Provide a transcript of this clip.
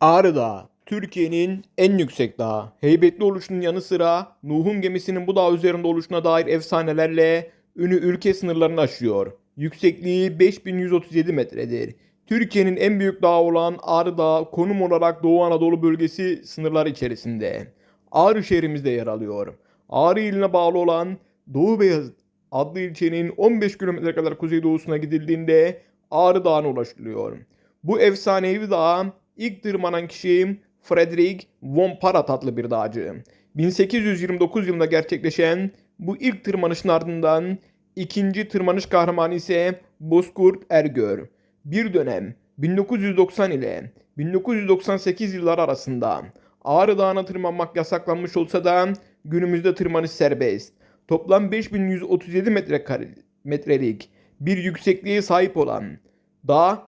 Ağrı Dağı, Türkiye'nin en yüksek dağı. Heybetli oluşunun yanı sıra Nuh'un gemisinin bu dağ üzerinde oluşuna dair efsanelerle ünü ülke sınırlarını aşıyor. Yüksekliği 5137 metredir. Türkiye'nin en büyük dağı olan Ağrı Dağı konum olarak Doğu Anadolu bölgesi sınırları içerisinde. Ağrı şehrimizde yer alıyor. Ağrı iline bağlı olan Doğu Beyazıt adlı ilçenin 15 kilometre kadar kuzeydoğusuna gidildiğinde Ağrı Dağı'na ulaşılıyor. Bu efsanevi dağa ilk tırmanan kişi Frederick von Parat adlı bir dağcı. 1829 yılında gerçekleşen bu ilk tırmanışın ardından ikinci tırmanış kahramanı ise Bozkurt Ergör. Bir dönem 1990 ile 1998 yılları arasında Ağrı Dağı'na tırmanmak yasaklanmış olsa da günümüzde tırmanış serbest. Toplam 5137 metrekare metrelik bir yüksekliğe sahip olan dağ